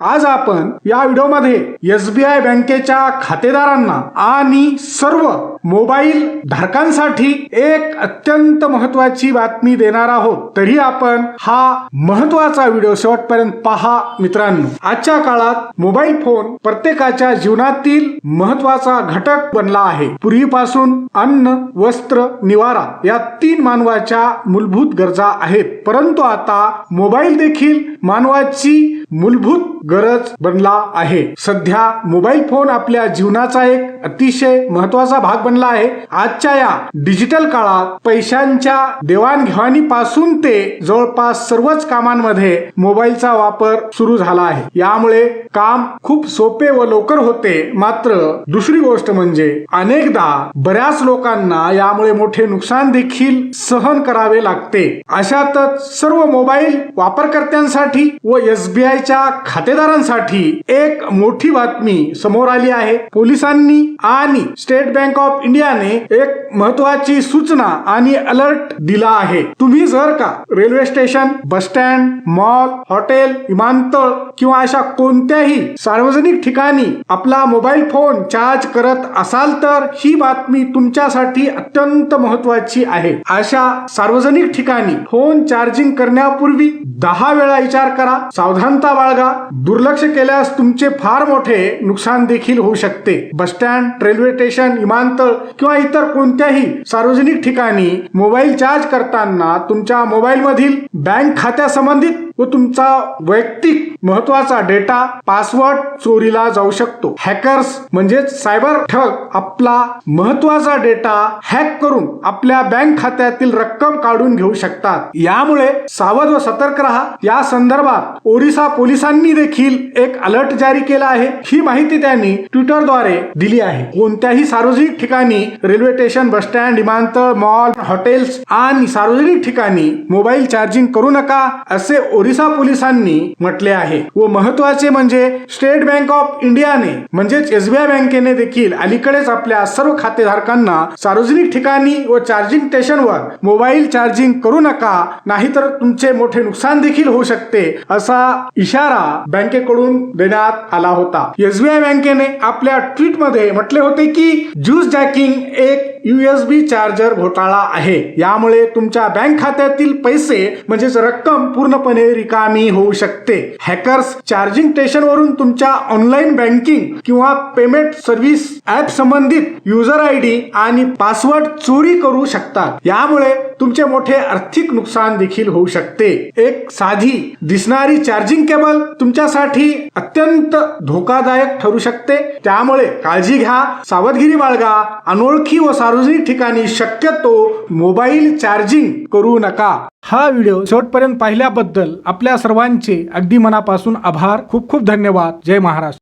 आज आपण या व्हिडिओमध्ये एसबीआय बँकेच्या खातेदारांना आणि सर्व मोबाईल धारकांसाठी एक अत्यंत महत्वाची बातमी देणार आहोत. तरी आपण हा महत्त्वाचा व्हिडिओ शेवटपर्यंत पहा मित्रांनो. आजच्या काळात मोबाईल फोन प्रत्येकाच्या जीवनातील महत्त्वाचा घटक बनला आहे. पूर्वीपासून अन्न वस्त्र निवारा या तीन मानवाच्या मूलभूत गरजा आहेत. परंतु आता मोबाईल देखील मानवाची मूलभूत गरज बनला आहे. सध्या मोबाईल फोन आपल्या जीवनाचा एक अतिशय महत्त्वाचा भाग बनला आहे. आजच्या या डिजिटल काळात पैशांच्या देवाणघेवाणीपासून ते जवळपास सर्वच कामांमध्ये मोबाईलचा वापर सुरू झाला आहे. यामुळे काम खूप सोपे व लवकर होते. मात्र दुसरी गोष्ट म्हणजे अनेकदा बऱ्याच लोकांना यामुळे मोठे नुकसान देखील सहन करावे लागते. अशातच सर्व मोबाईल वापरकर्त्यांसाठी व एसबीआयच्या खातेदारांसाठी एक मोठी बातमी समोर आली आहे. पोलिसांनी आणि स्टेट बँक ऑफ इंडियाने एक महत्वाची सूचना आणि अलर्ट दिला आहे. तुम्ही जर का railway station bus stand mall hotel विमानतळ किंवा अशा कोणत्याही सार्वजनिक ठिकाणी आपला मोबाईल फोन चार्ज करत असाल तर ही बातमी तुमच्यासाठी अत्यंत महत्वाची आहे. अशा सार्वजनिक ठिकाणी फोन चार्जिंग करण्यापूर्वी दहा वेळा विचार करा. सावधानता बाळगा. दुर्लक्ष केल्यास तुमचे फार मोठे नुकसान देखील होऊ शकते. बस स्टँड रेल्वे स्टेशन विमानतळ किंवा इतर कोणत्याही सार्वजनिक ठिकाणी मोबाईल चार्ज करताना तुमच्या मोबाईलमधील बँक खात्या संबंधित व तुमचा वैयक्तिक महत्त्वाचा डेटा पासवर्ड चोरीला जाऊ शकतो. हॅकर्स म्हणजेच सायबर ठग आपला महत्त्वाचा डेटा हॅक करून आपल्या बँक खात्यातील रक्कम काढून घेऊ शकतात. यामुळे सावध व सतर्क राहा. या संदर्भात ओरिसा पोलिसांनी देखील एक अलर्ट जारी केला आहे. ही माहिती त्यांनी ट्विटरद्वारे दिली आहे. कोणत्याही सार्वजनिक ठिकाणी रेल्वे स्टेशन बस स्टँड विमानतळ मॉल हॉटेल्स आणि सार्वजनिक ठिकाणी मोबाईल चार्जिंग करू नका असे ओरिसा पोलिसांनी म्हटले आहे. व महत्त्वाचे म्हणजे स्टेट बँक ऑफ इंडियाने म्हणजेच एसबीआय बँकेने देखील अलीकडेच आपल्या सर्व खातेधारकांना सार्वजनिक ठिकाणी व चार्जिंग स्टेशनवर मोबाईल चार्जिंग करू नका नाहीतर तुमचे मोठे नुकसान देखील होऊ शकते असा इशारा बँकेकडून देण्यात आला होता. एसबीआय बँकेने आपल्या ट्विटमध्ये म्हटले होते की ज्यूस जॅकिंग एक युएसबी चार्जर घोटाळा आहे. यामुळे तुमच्या बँक खात्यातील पैसे म्हणजेच रक्कम पूर्णपणे रिकामी होऊ शकते. हॅकर्स चार्जिंग स्टेशन वरून तुमच्या ऑनलाईन बँकिंग किंवा पेमेंट सर्व्हिस ऍप संबंधित युजर आय डी आणि पासवर्ड चोरी करू शकतात. यामुळे तुमचे मोठे आर्थिक नुकसान देखील होऊ शकते. एक साधी दिसणारी चार्जिंग केबल तुमच्यासाठी अत्यंत धोकादायक ठरू शकते. त्यामुळे काळजी घ्या सावधगिरी बाळगा अनोळखी व सार्वजनिक ठिकाणी शक्यतो मोबाईल चार्जिंग करू नका. हा व्हिडिओ शेवटपर्यंत पाहिल्याबद्दल आपल्या सर्वांचे अगदी मनापासून आभार. खूप खूप धन्यवाद. जय महाराष्ट्र.